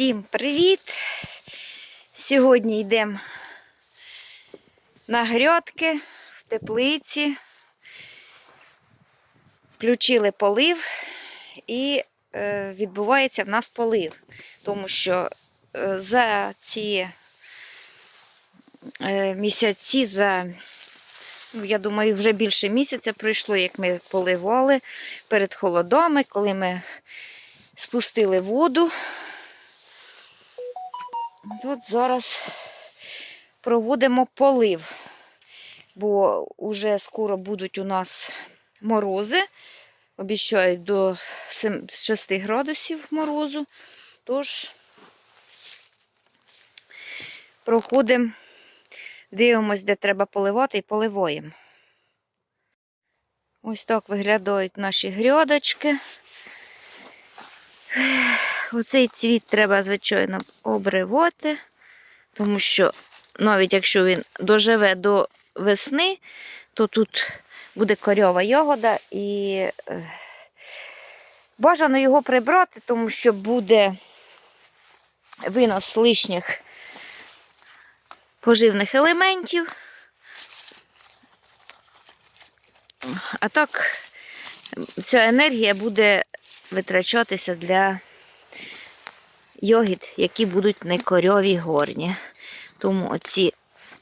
Всім привіт! Сьогодні йдемо на грядки в теплиці. Включили полив і е, відбувається в нас полив, тому що е, за ці е, місяці, за, ну, я думаю, вже більше місяця пройшло, як ми поливали перед холодами, коли ми спустили воду. От зараз проводимо полив, бо вже скоро будуть у нас морози. Обіцяють до 6 градусів морозу. Тож проходимо, дивимось, де треба поливати, і поливаємо. Ось так виглядають наші грядочки. Оцей цвіт треба, звичайно, обривати, тому що навіть якщо він доживе до весни, то тут буде корьова ягода і е, бажано його прибрати, тому що буде винос лишніх поживних елементів. А так ця енергія буде витрачатися для йогіт, які будуть некорьові горні. Тому оці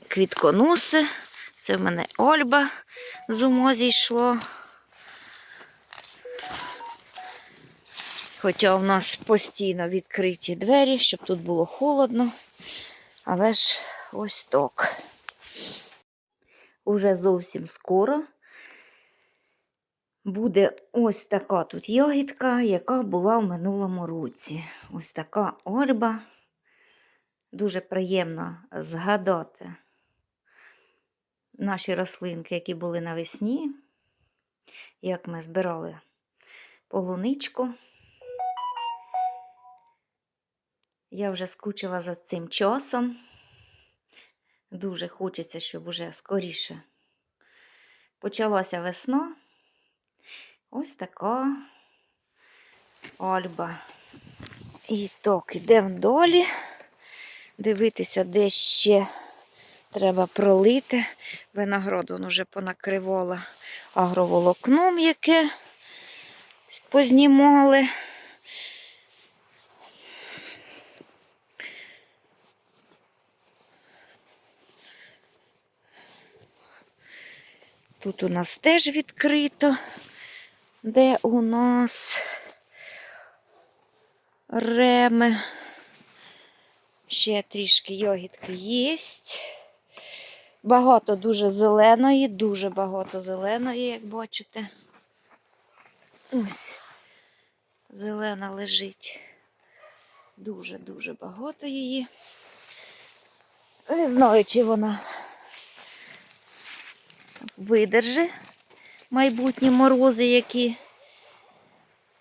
квітконоси, це в мене Ольба з умо зійшло. Хоча в нас постійно відкриті двері, щоб тут було холодно. Але ж ось так. Уже зовсім скоро буде ось така тут ягідка, яка була в минулому році. Ось така ольба. Дуже приємно згадати наші рослинки, які були навесні, як ми збирали полуничку. Я вже скучила за цим часом. Дуже хочеться, щоб уже скоріше почалася весна. Ось така ольба. І так, йдемо далі. Дивитися, де ще треба пролити. Виноград воно вже понакривала агроволокном, яке познімали. Тут у нас теж відкрито, де у нас реми. Ще трішки йогітки є. Багато дуже зеленої, дуже багато зеленої, як бачите. Ось зелена лежить. Дуже-дуже багато її. Не знаю, чи вона видержи майбутні морози, які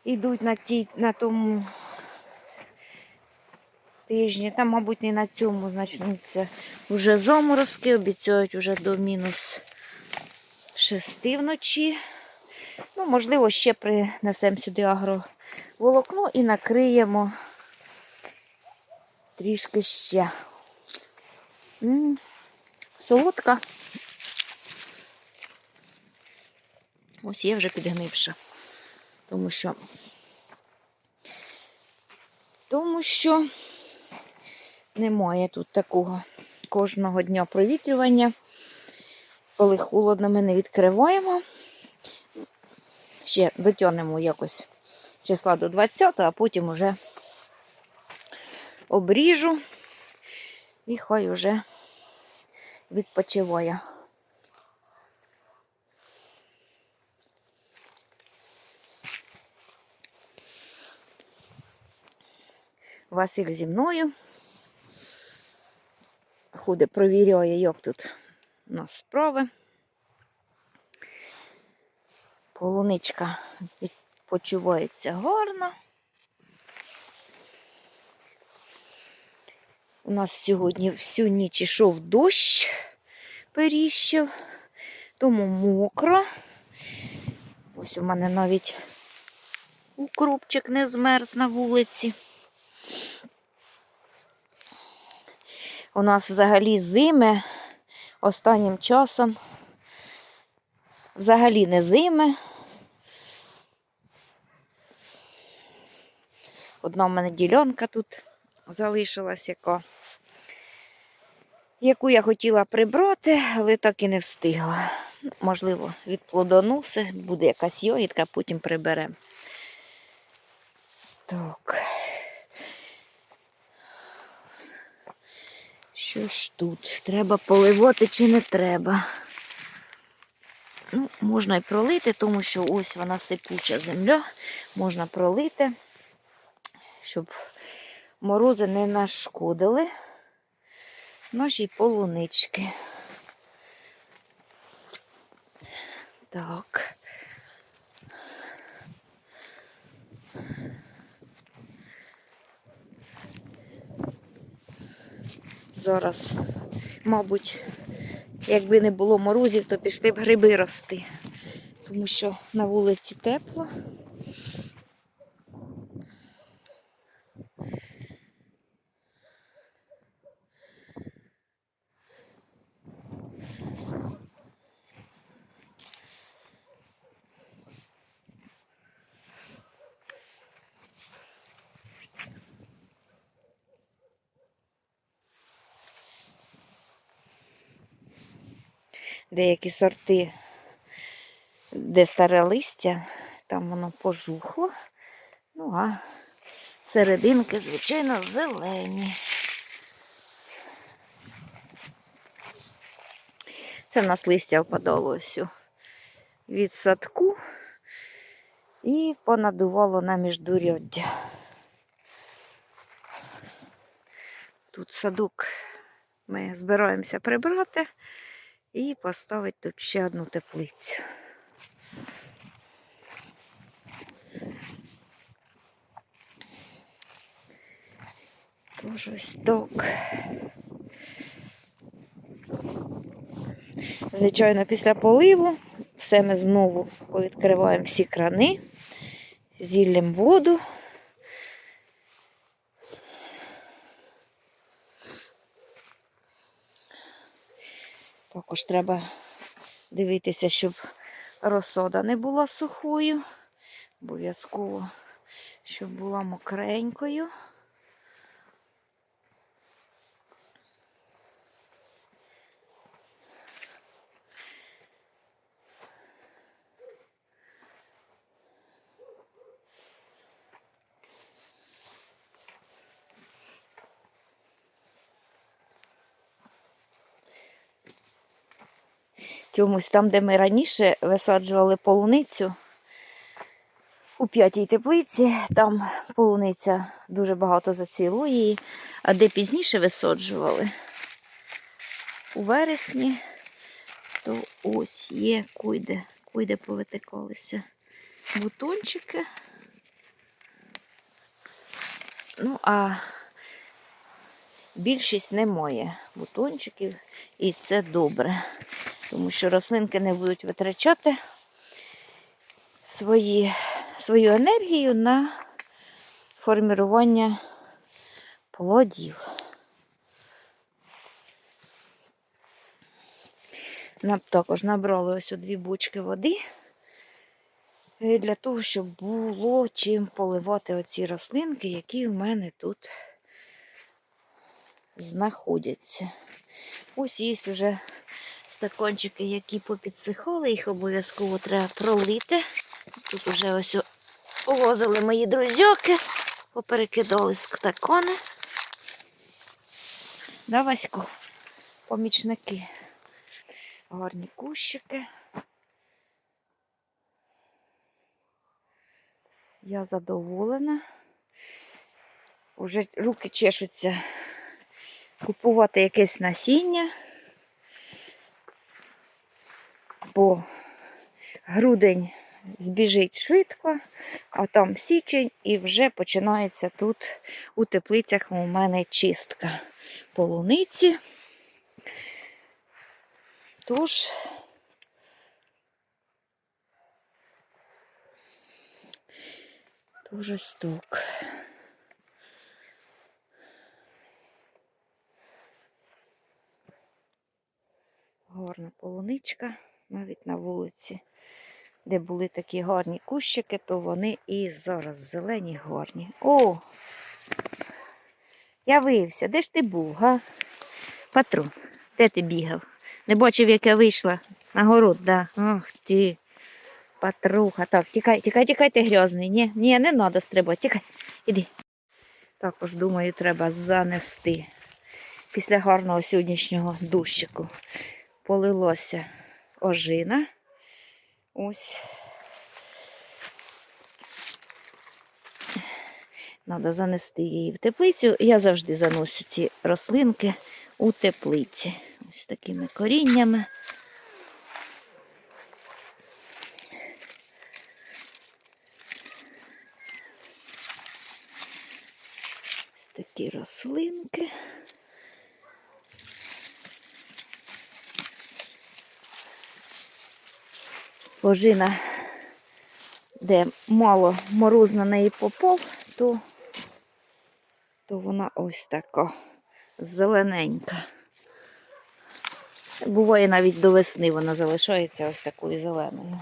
йдуть на, тій, на тому тижні. Там, мабуть, не на цьому значнуться вже заморозки, обіцяють вже до мінус 6 вночі. Ну, можливо, ще принесемо сюди агроволокно і накриємо трішки ще. М -м, солодка. Ось є вже підгнивша. Тому що, тому що немає тут такого кожного дня провітрювання. Коли холодно, ми не відкриваємо. Ще дотягнемо якось числа до 20, а потім уже обріжу і хай уже відпочиває. Василь зі мною. Ходить, провіряє, як тут у нас справи. Полуничка відпочивається гарно. У нас сьогодні всю ніч ішов дощ, періщив, тому мокро. Ось у мене навіть укропчик не змерз на вулиці. У нас взагалі зими останнім часом. Взагалі не зими. Одна в мене ділянка тут залишилась, яка, яку я хотіла прибрати, але так і не встигла. Можливо, від плодоноси буде якась йогітка, потім приберемо. Так. Що ж тут? Треба поливати чи не треба? Ну, можна й пролити, тому що ось вона сипуча земля. Можна пролити, щоб морози не нашкодили нашій полунички. Так. Зараз, мабуть, якби не було морозів, то пішли б гриби рости, тому що на вулиці тепло. Деякі сорти, де старе листя, там воно пожухло. Ну, а серединки, звичайно, зелені. Це в нас листя впадало ось від садку і понадувало на міждуряддя. Тут садок ми збираємося прибрати і поставити тут ще одну теплицю. Тож ось так. Звичайно, після поливу все ми знову повідкриваємо всі крани, зіллям воду. Також треба дивитися, щоб розсода не була сухою. Обов'язково, щоб була мокренькою. Чомусь там, де ми раніше висаджували полуницю у п'ятій теплиці, там полуниця дуже багато зацвіло її, а де пізніше висаджували? У вересні, то ось є куйде, куйде повитикалися бутончики. Ну, а більшість немає бутончиків, і це добре тому що рослинки не будуть витрачати свої, свою енергію на формування плодів. Нам також набрали ось дві бочки води для того, щоб було чим поливати оці рослинки, які в мене тут знаходяться. Ось є вже стакончики, які попідсихали, їх обов'язково треба пролити. Тут вже ось улозили мої друзьоки, поперекидали стакони. Да, Васько? Помічники. Гарні кущики. Я задоволена. Уже руки чешуться купувати якесь насіння. Бо грудень збіжить швидко, а там січень і вже починається тут у теплицях у мене чистка полуниці. Тож, ось так. гарна полуничка, навіть на вулиці, де були такі гарні кущики, то вони і зараз зелені гарні. О! Я виявився, де ж ти був, га? Патрон, де ти бігав? Не бачив, як я вийшла на город, да. Ох ти. Патруха. Так, тікай, тікай, тікай, ти грязний. Ні, ні, не треба стрибати. Тікай, іди. Також, думаю, треба занести. Після гарного сьогоднішнього дощику полилося ожина. Ось. Треба занести її в теплицю. Я завжди заношу ці рослинки у теплиці. Ось такими коріннями. Ось такі рослинки. Ожина, де мало мороз на неї попав, то, то вона ось така зелененька. Буває навіть до весни вона залишається ось такою зеленою.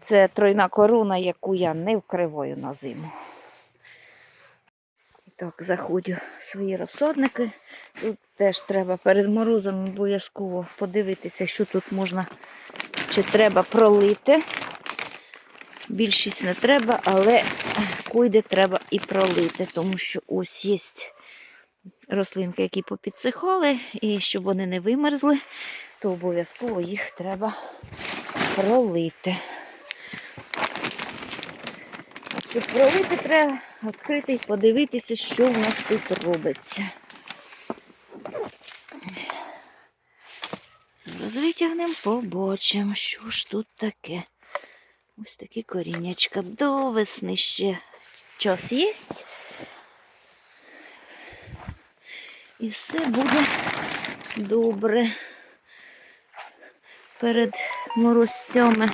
Це тройна корона, яку я не вкриваю на зиму. І Так, заходжу в свої розсадники. Тут теж треба перед морозом обов'язково подивитися, що тут можна чи треба пролити. Більшість не треба, але койде треба і пролити, тому що ось є рослинки, які попідсихали, і щоб вони не вимерзли, то обов'язково їх треба пролити. Щоб пролити, треба відкрити і подивитися, що в нас тут робиться. Зараз витягнемо, побачимо, що ж тут таке. Ось такі коріннячка. До весни ще час є. І все буде добре. Перед морозцями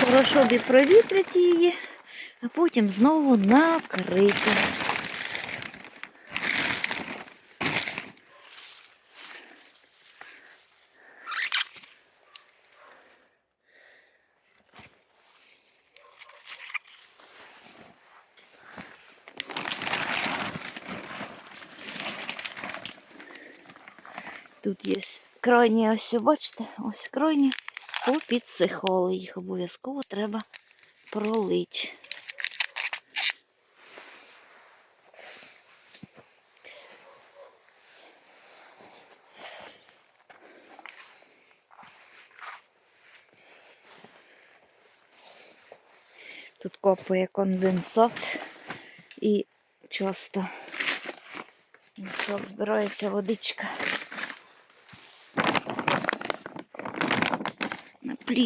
хорошо б провітрити її, а потім знову накрити. Тут є крайні ось, бачите, ось крайні попідсихали. Їх обов'язково треба пролити. Тут копає конденсат і часто збирається водичка. На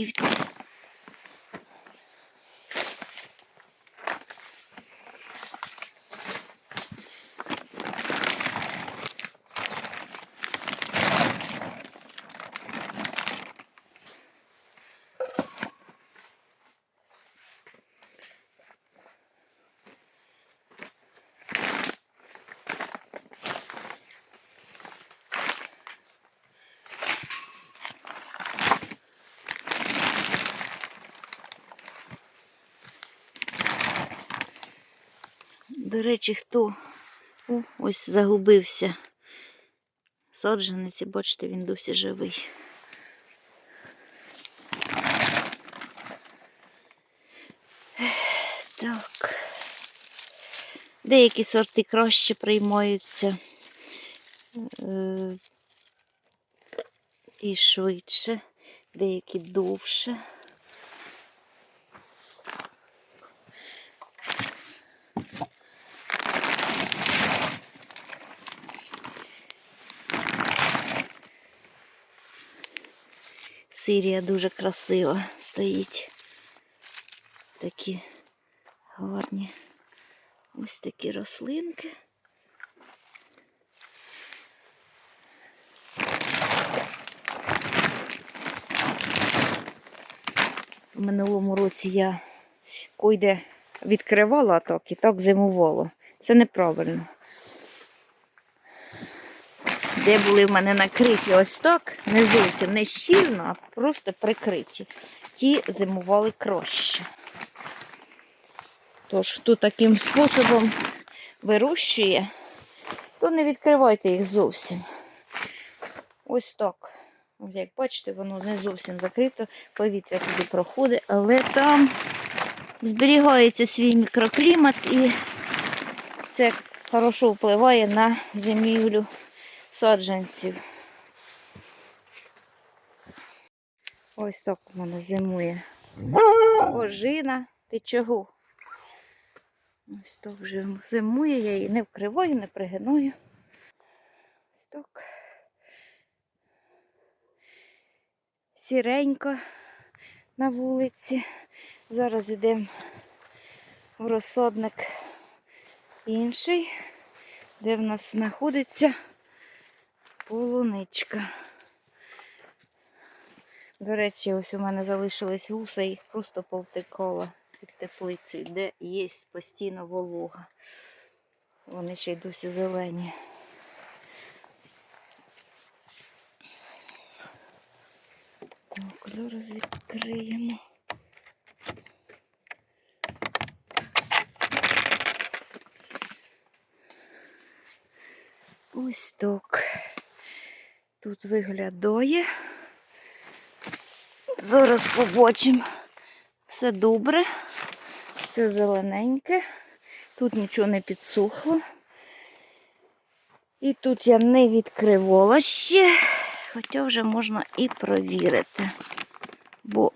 До речі, хто О, ось загубився. Саджанець, і бачите, він досі живий. Так. Деякі сорти краще приймаються е, і швидше, деякі довше. Сирія дуже красива стоїть. Такі гарні ось такі рослинки. В минулому році я койде відкривала так і так зимувало. Це неправильно. Де були в мене накриті ось так, не зовсім не щільно, а просто прикриті. Ті зимували краще. Тож, хто таким способом вирощує, то не відкривайте їх зовсім. Ось так. Як бачите, воно не зовсім закрито, повітря туди проходить, але там зберігається свій мікроклімат і це хорошо впливає на зимівлю саджанців. Ось так у мене зимує ожина. Ти чого? Ось так вже зимує, я її не вкриваю, не пригиную. Ось так. Сіренько на вулиці. Зараз йдемо в розсадник інший, де в нас знаходиться полуничка. До речі, ось у мене залишились вуса, їх просто повтикала під теплицею, де є постійно волога. Вони ще й досі зелені. Так, зараз відкриємо. Ось так. Тут виглядає. Зараз побачимо. Все добре, все зелененьке. Тут нічого не підсохло. І тут я не відкривала ще, хоча вже можна і провірити. Бо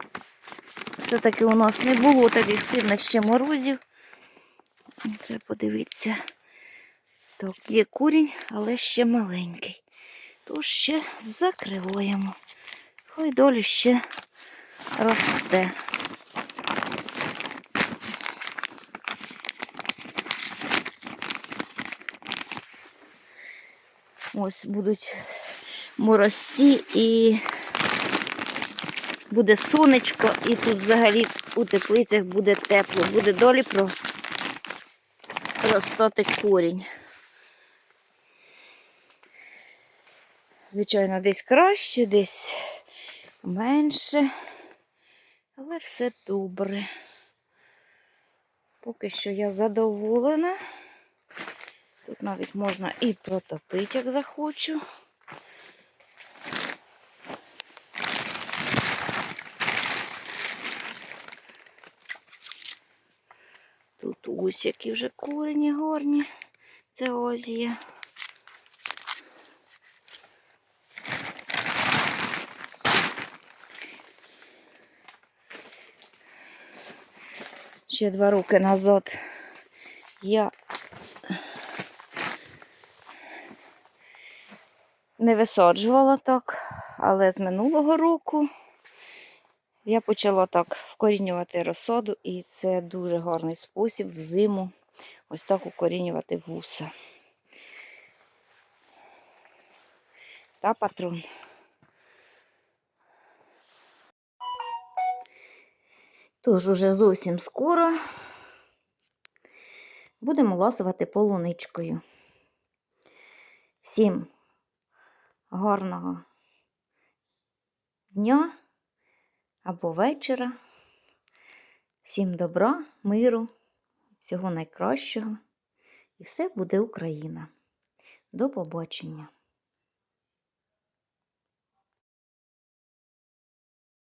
все-таки у нас не було таких сильних ще морозів. Треба подивитися. Так, є курінь, але ще маленький. Тож ще закриваємо. Хай долі ще росте. Ось будуть морозці і буде сонечко, і тут взагалі у теплицях буде тепло, буде долі про ростати корінь. Звичайно, десь краще, десь менше, але все добре. Поки що я задоволена. Тут навіть можна і протопити, як захочу. Тут ось які вже корені горні. Це озія. Ще два роки назад я не висаджувала так, але з минулого року я почала так вкорінювати розсаду, і це дуже гарний спосіб взиму ось так укорінювати вуса. Та патрон. Тож уже зовсім скоро будемо ласувати полуничкою. Всім гарного дня або вечора. Всім добра, миру, всього найкращого. І все буде Україна. До побачення!